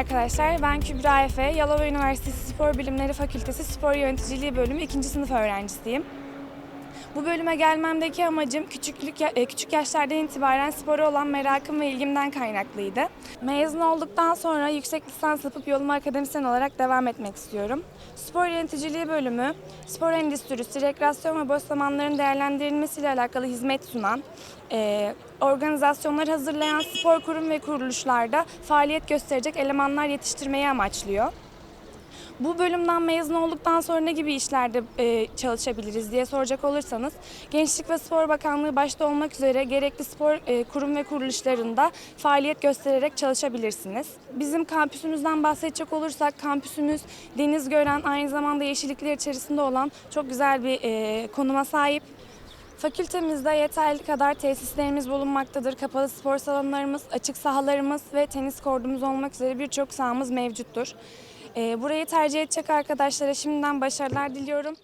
arkadaşlar, ben Kübra Efe, Yalova Üniversitesi Spor Bilimleri Fakültesi Spor Yöneticiliği Bölümü 2. sınıf öğrencisiyim. Bu bölüme gelmemdeki amacım küçüklük e, küçük yaşlardan itibaren spora olan merakım ve ilgimden kaynaklıydı. Mezun olduktan sonra yüksek lisans yapıp yoluma akademisyen olarak devam etmek istiyorum. Spor yöneticiliği bölümü, spor endüstrisi, rekreasyon ve boş zamanların değerlendirilmesiyle alakalı hizmet sunan, e, organizasyonları hazırlayan spor kurum ve kuruluşlarda faaliyet gösterecek elemanlar yetiştirmeyi amaçlıyor. Bu bölümden mezun olduktan sonra ne gibi işlerde e, çalışabiliriz diye soracak olursanız Gençlik ve Spor Bakanlığı başta olmak üzere gerekli spor e, kurum ve kuruluşlarında faaliyet göstererek çalışabilirsiniz. Bizim kampüsümüzden bahsedecek olursak kampüsümüz deniz gören aynı zamanda yeşillikler içerisinde olan çok güzel bir e, konuma sahip. Fakültemizde yeterli kadar tesislerimiz bulunmaktadır. Kapalı spor salonlarımız, açık sahalarımız ve tenis kordumuz olmak üzere birçok sahamız mevcuttur. Ee, Burayı tercih edecek arkadaşlara şimdiden başarılar diliyorum.